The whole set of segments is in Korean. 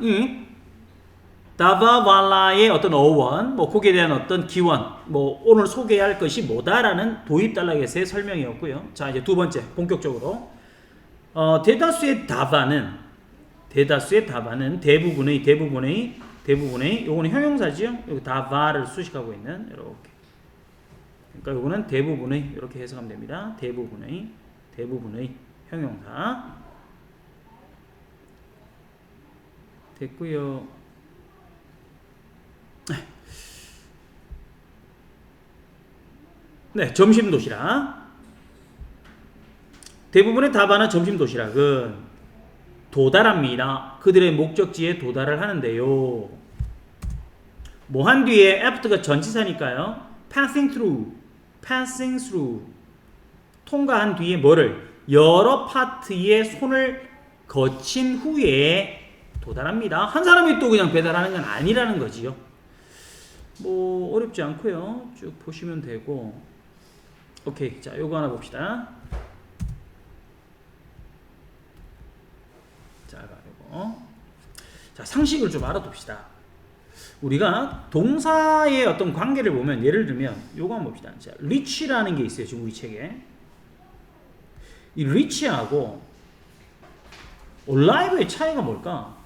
이 다바발라의 어떤 어원, 뭐 거기에 대한 어떤 기원, 뭐 오늘 소개할 것이 뭐다라는 도입 달락에서의 설명이었고요. 자 이제 두 번째 본격적으로 어, 대다수의 다바는 대다수의 다바는 대부분의 대부분의 대부분의 요거는 형용사지요. 여기 다바를 수식하고 있는 이렇게. 그러니까 요거는 대부분의 이렇게 해석하면 됩니다. 대부분의 대부분의 형용사 됐고요. 네, 점심 도시락. 대부분의 다바나 점심 도시락은 도달합니다. 그들의 목적지에 도달을 하는데요. 뭐 한 뒤에 after가 전치사니까요. passing through, passing through. 통과한 뒤에 뭐를 여러 파트에 손을 거친 후에 도달합니다. 한 사람이 또 그냥 배달하는 건 아니라는 거지요. 뭐 어렵지 않고요. 쭉 보시면 되고. 오케이. 자, 요거 하나 봅시다. 자, 요거. 자, 상식을 좀 알아둡시다. 우리가 동사의 어떤 관계를 보면 예를 들면 요거 한번 봅시다. 자, 리치라는 게 있어요. 지금 우리 책에. 이 리치하고 올라이브의 차이가 뭘까?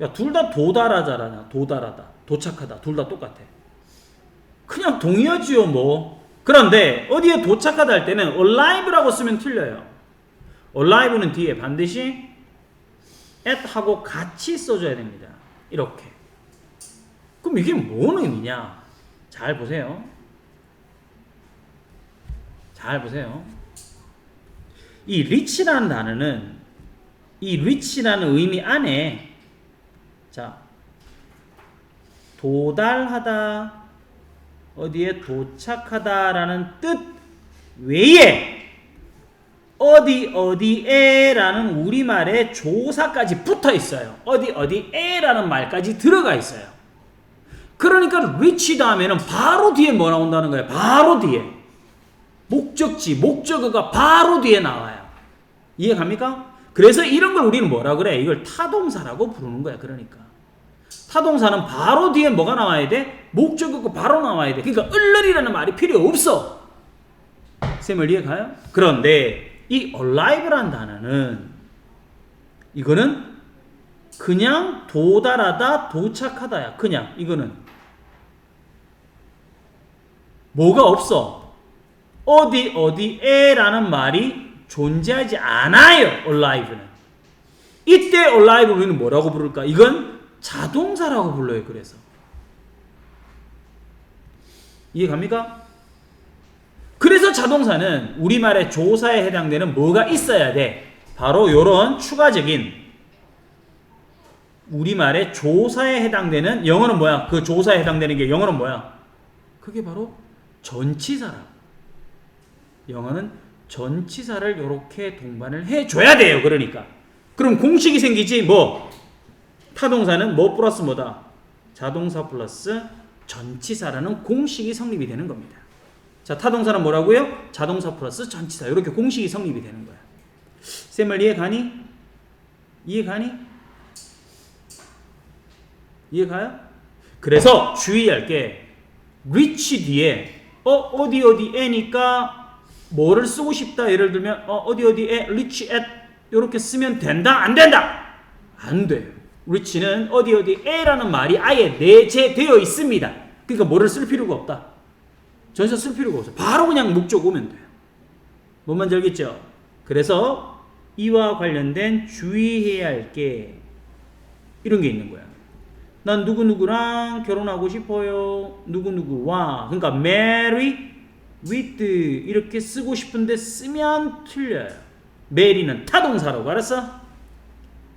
야, 둘 다 도달하자라냐. 도달하다. 도착하다. 둘 다 똑같아. 그냥 동의어지요, 뭐. 그런데 어디에 도착하다 할 때는 arrive라고 쓰면 틀려요. arrive는 뒤에 반드시 at 하고 같이 써줘야 됩니다. 이렇게. 그럼 이게 뭔 의미냐? 잘 보세요. 잘 보세요. 이 리치라는 단어는 이 리치라는 의미 안에 자 도달하다 어디에 도착하다라는 뜻 외에 어디 어디에라는 우리말의 조사까지 붙어 있어요. 어디 어디에라는 말까지 들어가 있어요. 그러니까 reach 다음에는 바로 뒤에 뭐 나온다는 거예요. 바로 뒤에 목적지 목적어가 바로 뒤에 나와요. 이해 갑니까? 그래서 이런 걸 우리는 뭐라 그래? 이걸 타동사라고 부르는 거야. 그러니까 타동사는 바로 뒤에 뭐가 나와야 돼? 목적어가 바로 나와야 돼. 그러니까 을르리라는 말이 필요 없어. 쌤을 이해 가요? 그런데 이 alive라는 단어는 이거는 그냥 도달하다 도착하다야. 그냥 이거는 뭐가 없어. 어디 어디에라는 말이 존재하지 않아요. alive는. 이때 alive 우리는 뭐라고 부를까? 이건 자동사라고 불러요. 그래서 이해 갑니까? 그래서 자동사는 우리말의 조사에 해당되는 뭐가 있어야 돼? 바로 요런 추가적인 우리말의 조사에 해당되는 영어는 뭐야? 그 조사에 해당되는 게 영어는 뭐야? 그게 바로 전치사라. 영어는 전치사를 이렇게 동반을 해줘야 돼요. 그러니까. 그럼 공식이 생기지 뭐 타동사는 뭐 플러스 뭐다? 자동사 플러스 전치사라는 공식이 성립이 되는 겁니다. 자, 타동사는 뭐라고요? 자동사 플러스 전치사. 이렇게 공식이 성립이 되는 거야. 쌤을 이해 가니? 이해 가니? 이해 가요? 그래서 주의할 게 reach 뒤에 어 어디 어디에니까 뭐를 쓰고 싶다. 예를 들면 어 어디 어디에 reach at 이렇게 쓰면 된다? 안 된다? 안 돼요. Reach는 어디 어디 에라는 말이 아예 내재되어 있습니다. 그러니까 뭐를 쓸 필요가 없다. 전사 쓸 필요가 없어요. 바로 그냥 목적 오면 돼요. 뭔 말인지 알겠죠? 그래서 이와 관련된 주의해야 할 게 이런 게 있는 거야. 난 누구누구랑 결혼하고 싶어요. 누구누구와. 그러니까 marry with 이렇게 쓰고 싶은데 쓰면 틀려요. marry는 타동사라고 알았어?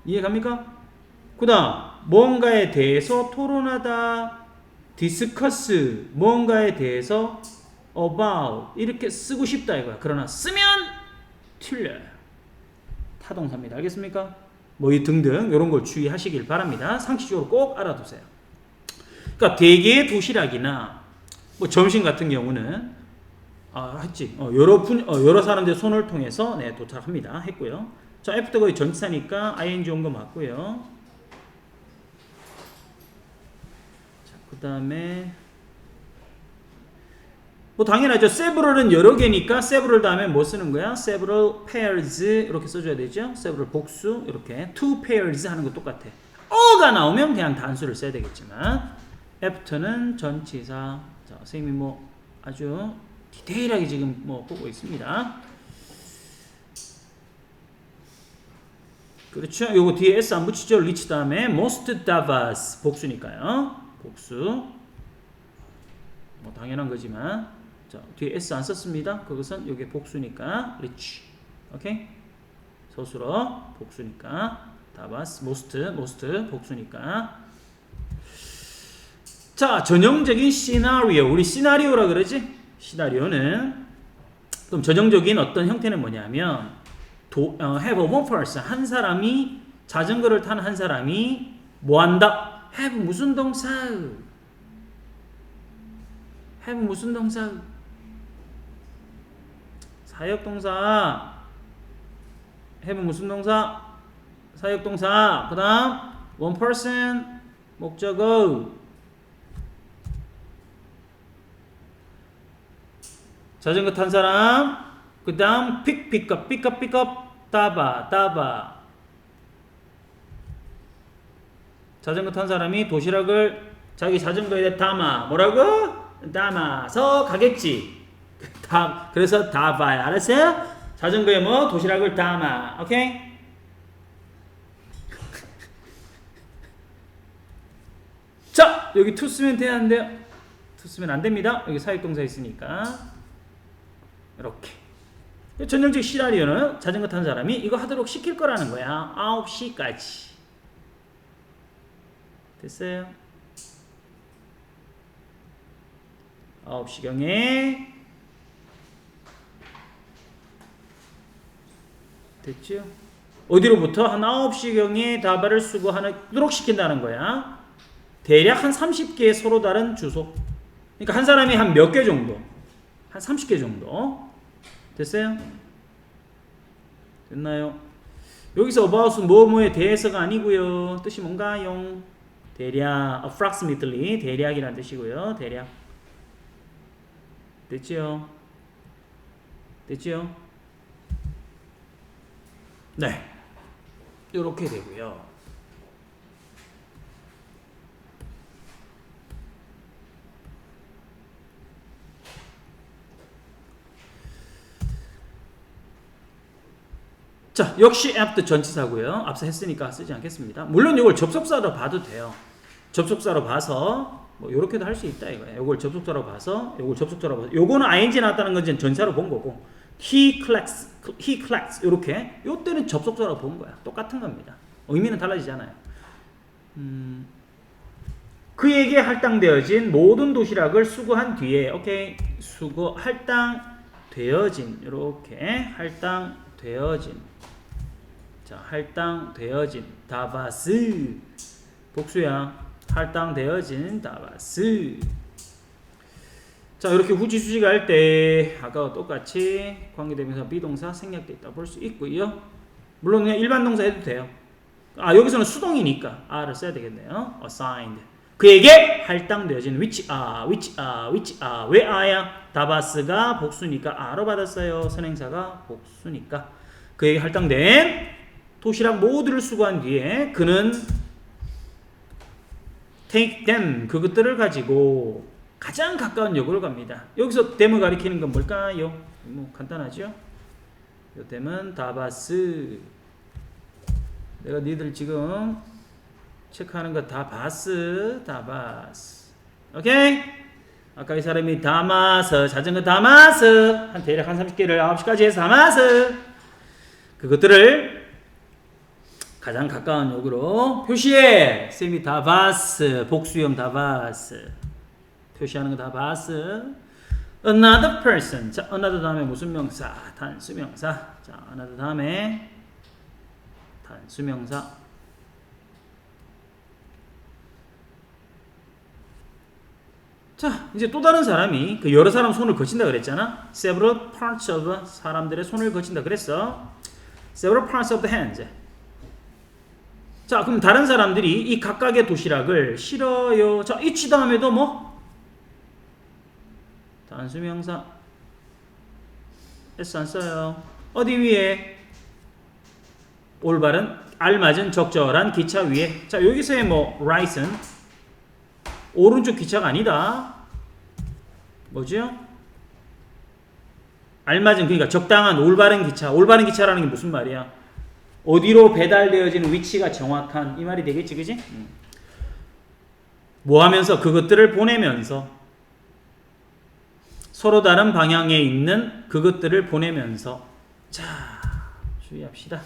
이해 갑니까? 그 다음 뭔가에 대해서 토론하다 디스커스 뭔가에 대해서 about 이렇게 쓰고 싶다 이거야. 그러나 쓰면 틀려요. 타동사입니다. 알겠습니까? 뭐 이 등등 이런 걸 주의하시길 바랍니다. 상식적으로 꼭 알아두세요. 그러니까 대개의 도시락이나 뭐 점심 같은 경우는 아 했지 어, 여러 분 어, 여러 사람들 손을 통해서 네 도착합니다. 했고요. 자, after 거의 전치사니까 ing 온 거 맞고요. 자, 그 다음에 뭐 당연하죠. several은 여러 개니까 several 다음에 뭐 쓰는 거야? several pairs 이렇게 써줘야 되죠. several 복수 이렇게 two pairs 하는 거 똑같아. 어가 나오면 그냥 단수를 써야 되겠지만 after는 전치사. 자, 선생님이 뭐 아주 디테일하게 지금 뭐 보고 있습니다. 그렇죠. 요거 뒤에 s 안 붙이죠. reach 다음에 most diverse 복수니까요. 복수. 뭐 당연한 거지만 자 뒤에 s 안 썼습니다. 그것은 여기 복수니까 reach. 오케이. 서술어 복수니까 diverse most most 복수니까 자 전형적인 시나리오 우리 시나리오라 그러지 시나리오는 그럼 전형적인 어떤 형태는 뭐냐면 도, 어, have one person 한 사람이 자전거를 타는 한 사람이 뭐 한다? Have 무슨 동사? have 무슨 동사? 사역 동사. have 무슨 동사? 사역 동사. 그다음 one person 목적어. 자전거 탄 사람. 그 다음 픽 픽업 픽업 픽업 따바 따바 자전거 탄 사람이 도시락을 자기 자전거에 담아 뭐라고? 담아서 가겠지 다 그래서 담아야 알았어요? 자전거에 뭐 도시락을 담아 오케이? 자 여기 투 쓰면 되는데요 투 쓰면 안 됩니다 여기 사역동사 있으니까 이렇게 전형적 시나리오는 자전거 탄 사람이 이거 하도록 시킬 거라는 거야. 9시까지. 됐어요? 9시경에 됐죠? 어디로부터? 한 9시경에 다발을 수거하도록 시킨다는 거야. 대략 한 30개의 서로 다른 주소. 그러니까 한 사람이 한 몇 개 정도? 한 30개 정도. 됐어요? 됐나요? 여기서 about은 뭐뭐에 대해서가 아니고요. 뜻이 뭔가요? 대략 approximately 대략이라는 뜻이고요. 대략 됐지요? 됐지요? 네. 이렇게 되고요. 자, 역시 after 전치사고요. 앞서 했으니까 쓰지 않겠습니다. 물론 이걸 접속사로 봐도 돼요. 접속사로 봐서 뭐 이렇게도 할 수 있다 이거예요. 이걸 접속사로 봐서 이걸 접속사로 봐서 요거는 ing 나왔다는 건 전사로 본 거고 he collects he collects 이렇게 요때는 접속사로 본 거야. 똑같은 겁니다. 의미는 달라지잖아요. 음, 그에게 할당되어진 모든 도시락을 수거한 뒤에 오케이 수거 할당 되어진 이렇게 할당 되어진 자, 할당되어진 다바스 복수야. 할당되어진 다바스. 자, 이렇게 후지수지가 할때 아까와 똑같이 관계대명사 비동사 생략돼 있다 볼 수 있고요. 물론 그냥 일반 동사 해도 돼요. 아, 여기서는 수동이니까 R을 써야 되겠네요. assigned. 그에게 할당되어진 which are, which are, which are. 왜 R야? 다바스가 복수니까 R로 받았어요. 선행사가 복수니까. 그에게 할당된 도시락 모두를 수거한 뒤에 그는 take them 그것들을 가지고 가장 가까운 역으로 갑니다. 여기서 them을 가리키는 건 뭘까요? 뭐 간단하죠? 요 them은 다바스 내가 니들 지금 체크하는 거 다 봤어 다바스 오케이? 아까 이 사람이 담아서 자전거 담아서 한 대략 한 30개를 9시까지 해서 담아서 그것들을 가장 가까운 역으로 표시해. 쌤이 다 봤어. 복수형 다 봤어. 표시하는 거 다 봤어. Another person. 자, another 다음에 무슨 명사? 단수명사. 자, another 다음에 단수명사. 자, 이제 또 다른 사람이 그 여러 사람 손을 거친다 그랬잖아. Several parts of 사람들의 손을 거친다 그랬어. several parts of the hands. 자, 그럼 다른 사람들이 이 각각의 도시락을 싫어요. 자, each 다음에도 뭐? 단수명사 S 안 써요. 어디 위에? 올바른 알맞은 적절한 기차 위에. 자, 여기서의 뭐 right은 오른쪽 기차가 아니다. 뭐죠? 알맞은 그러니까 적당한 올바른 기차. 올바른 기차라는 게 무슨 말이야? 어디로 배달되어지는 위치가 정확한 이 말이 되겠지, 그지? 음. 뭐 하면서 그것들을 보내면서 서로 다른 방향에 있는 그것들을 보내면서 자 주의합시다.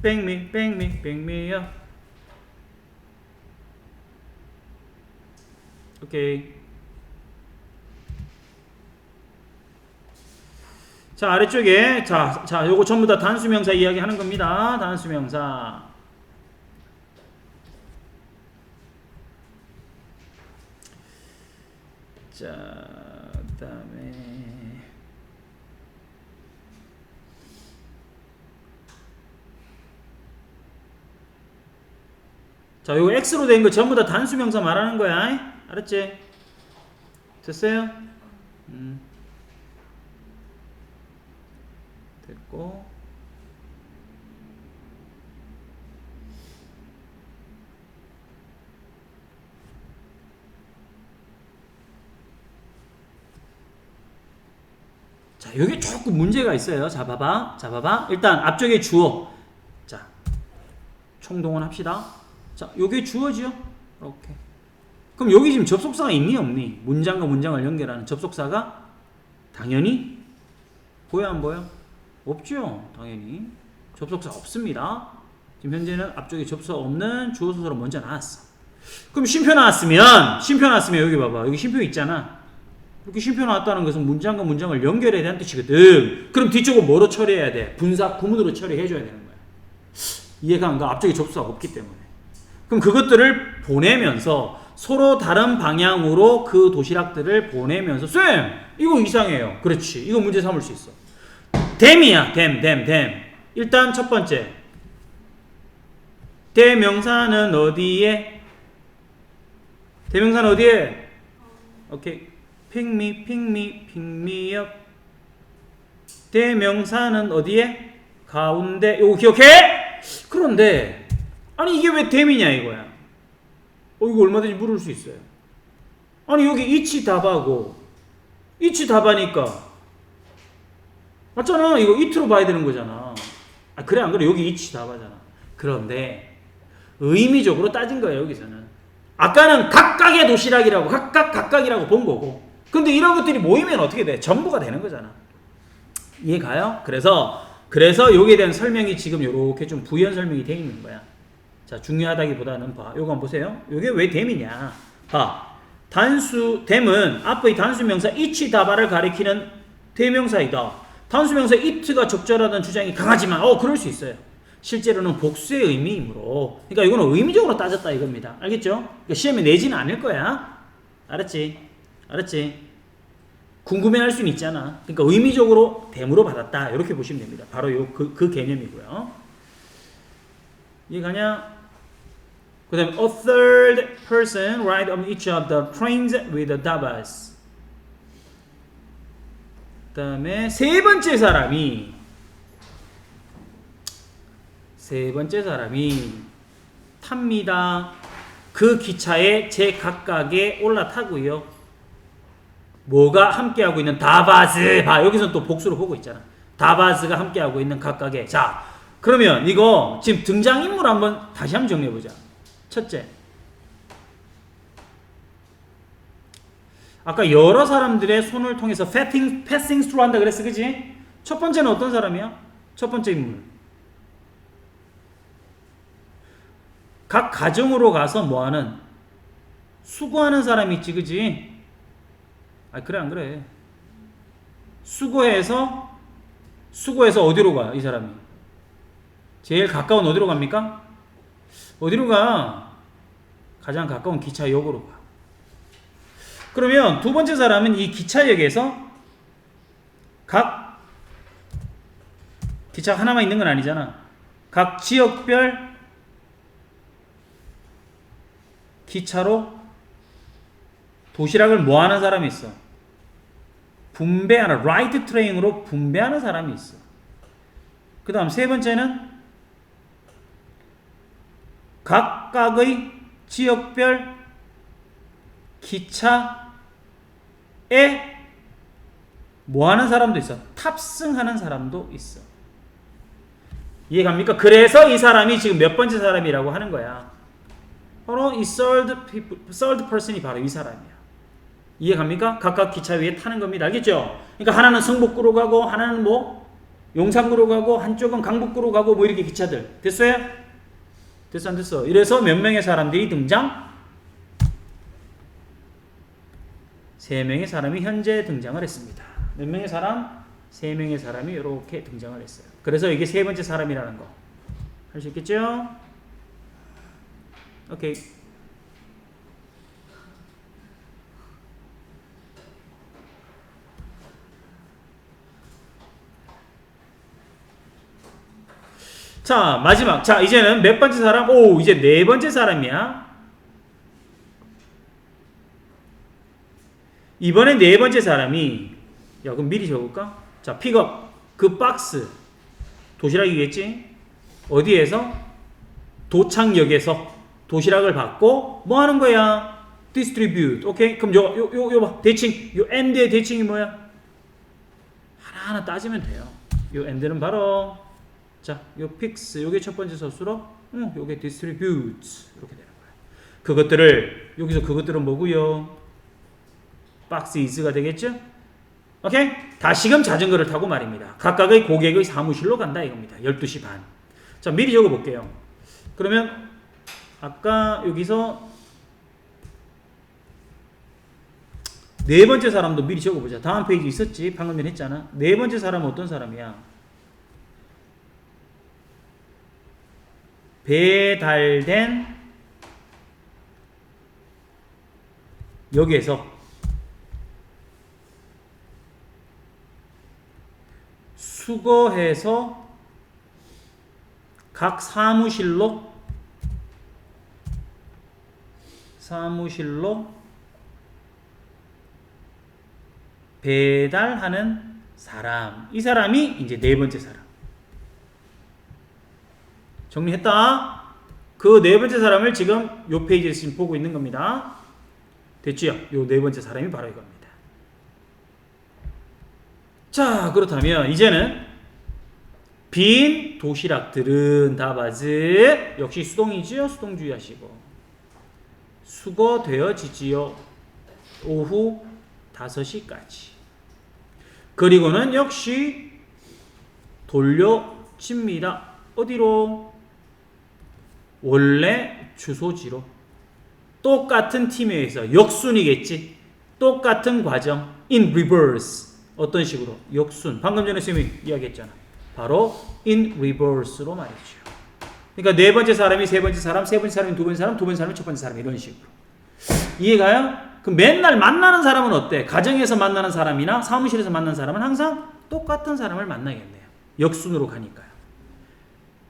뺑미 뺑미 뺑미요. 오케이. 자 아래쪽에 자, 자 요거 전부 다 단수명사 이야기 하는 겁니다. 단수명사. 자 그다음에 자 요거 X로 된 거 전부 다 단수명사 말하는 거야. 알았지? 됐어요? 음. 됐고. 자 여기 조금 문제가 있어요. 자 봐봐. 자 봐봐. 일단 앞쪽에 주어. 자 총동원 합시다. 자 여기 주어지요? 이렇게 그럼 여기 지금 접속사가 있니 없니? 문장과 문장을 연결하는 접속사가 당연히 보여 안 보여 없죠 당연히. 접속사 없습니다. 지금 현재는 앞쪽에 접속사 없는 주어 소설로 먼저 나왔어. 그럼 쉼표 나왔으면 쉼표 나왔으면 여기 봐봐. 여기 쉼표 있잖아. 이렇게 쉼표 나왔다는 것은 문장과 문장을 연결해야 되는 뜻이거든. 그럼 뒤쪽은 뭐로 처리해야 돼? 분사 구문으로 처리해줘야 되는 거야. 이해가 안 가? 앞쪽에 접속사가 없기 때문에. 그럼 그것들을 보내면서 서로 다른 방향으로 그 도시락들을 보내면서 쌤! 이거 이상해요. 그렇지. 이거 문제 삼을 수 있어 댐이야 댐 댐 댐. 일단 첫 번째. 대명사는 어디에? 대명사는 어디에? 오케이. 핑미 핑미 핑미업 대명사는 어디에? 가운데. 요거 기억해 그런데 아니 이게 왜 댐이냐 이거야. 어 이거 얼마든지 물을 수 있어요. 아니 여기 이치 답하고 이치 답하니까 맞잖아. 이거 이트로 봐야 되는 거잖아. 아, 그래 안 그래? 여기 이치 답하잖아. 그런데 의미적으로 따진 거예요, 여기서는. 아까는 각각의 도시락이라고 각각 각각이라고 본 거고. 근데 이런 것들이 모이면 어떻게 돼? 전부가 되는 거잖아. 이해 가요? 그래서 그래서 여기에 대한 설명이 지금 이렇게 좀 부연 설명이 돼 있는 거야. 자, 중요하다기보다는 봐. 요거 한번 보세요. 요게 왜 댐이냐? 봐. 단수 댐은 앞의 단수 명사 이치 다바를 가리키는 대명사이다. 단수명사 it가 적절하다는 주장이 강하지만 어 그럴 수 있어요. 실제로는 복수의 의미이므로 그러니까 이거는 의미적으로 따졌다 이겁니다. 알겠죠? 그러니까 시험에 내지는 않을 거야. 알았지? 알았지? 궁금해할 수는 있잖아. 그러니까 의미적으로 대무로 받았다 이렇게 보시면 됩니다. 바로 요 그 그 개념이고요. 이해가냐? 그 다음 a third person ride on each of the trains with the dabas. 그다음에 세 번째 사람이 세 번째 사람이 탑니다. 그 기차에 제 각각에 올라타고요. 뭐가 함께하고 있는 다바즈 봐 여기서 또 복수로 보고 있잖아. 다바즈가 함께하고 있는 각각에 자 그러면 이거 지금 등장인물 한번 다시 한번 정리해 보자. 첫째 아까 여러 사람들의 손을 통해서 패팅, 패싱 스루 한다 그랬어 그지? 첫 번째는 어떤 사람이야? 첫 번째 인물 각 가정으로 가서 뭐하는 수고하는 사람이 있지 그지? 아 그래 안 그래 수고해서 수고해서 어디로 가이 사람이 제일 가까운 어디로 갑니까? 어디로 가? 가장 가까운 기차역으로 가 그러면 두 번째 사람은 이 기차역에서 각 기차 하나만 있는 건 아니잖아. 각 지역별 기차로 도시락을 모아는 사람이 있어. 분배하는 라이트 트레인으로 분배하는 사람이 있어. 그 다음 세 번째는 각각의 지역별 기차 에 뭐 하는 사람도 있어. 탑승하는 사람도 있어. 이해갑니까? 그래서 이 사람이 지금 몇 번째 사람이라고 하는 거야. 바로 이 third, people, third person이 바로 이 사람이야. 이해갑니까? 각각 기차 위에 타는 겁니다. 알겠죠? 그러니까 하나는 성북구로 가고 하나는 뭐 용산구로 가고 한쪽은 강북구로 가고 뭐 이렇게 기차들. 됐어요? 됐어 안 됐어? 이래서 몇 명의 사람들이 등장? 세 명의 사람이 현재 등장을 했습니다. 몇 명의 사람? 세 명의 사람이 이렇게 등장을 했어요. 그래서 이게 세 번째 사람이라는 거. 할 수 있겠죠? 오케이. 자, 마지막. 자, 이제는 몇 번째 사람? 오, 이제 네 번째 사람이야. 이번에 네 번째 사람이 야, 그럼 미리 적을까? 자, 픽업. 그 박스. 도시락이겠지? 어디에서? 도착역에서 도시락을 받고 뭐 하는 거야? distribute. 오케이? 그럼 요, 요, 요, 요 봐. 대칭. 요 end의 대칭이 뭐야? 하나하나 따지면 돼요. 요 end는 바로 자, 요 픽스. 요게 첫 번째 서술어. 응, 요게 distribute. 이렇게 되는 거야. 그것들을 여기서 그것들은 뭐고요? 박스 is가 되겠죠? 오케이? 다시금 자전거를 타고 말입니다. 각각의 고객의 사무실로 간다 이겁니다. 12시 반. 자, 미리 적어 볼게요. 그러면 아까 여기서 네 번째 사람도 미리 적어 보자. 다음 페이지 있었지? 방금 전에 했잖아. 네 번째 사람은 어떤 사람이야? 배달된 여기에서 수거해서 각 사무실로 사무실로 배달하는 사람. 이 사람이 이제 네 번째 사람. 정리했다. 그 네 번째 사람을 지금 요 페이지에서 지금 보고 있는 겁니다. 됐지요? 요 네 번째 사람이 바로 이겁니다. 자, 그렇다면 이제는 빈 도시락들은 다 맞을 역시 수동이지요. 수동 주의 하시고 수거되어지지요. 오후 5시까지. 그리고는 역시 돌려집니다. 어디로? 원래 주소지로. 똑같은 팀에서 역순이겠지. 똑같은 과정. in reverse. 어떤 식으로? 역순. 방금 전에 쌤이 이야기했잖아. 바로 in reverse로 말이죠. 그러니까 네 번째 사람이 세 번째 사람, 세 번째 사람이 두 번째 사람, 두 번째 사람이 첫 번째 사람 이런 식으로. 이해가요? 그럼 맨날 만나는 사람은 어때? 가정에서 만나는 사람이나 사무실에서 만나는 사람은 항상 똑같은 사람을 만나겠네요. 역순으로 가니까요.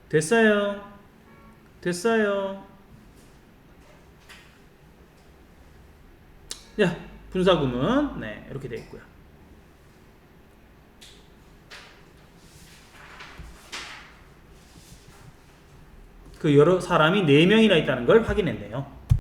됐어요. 됐어요. 야, 분사구문. 네, 이렇게 되어 있고요. 그 여러 사람이 네 명이나 있다는 걸 확인했네요.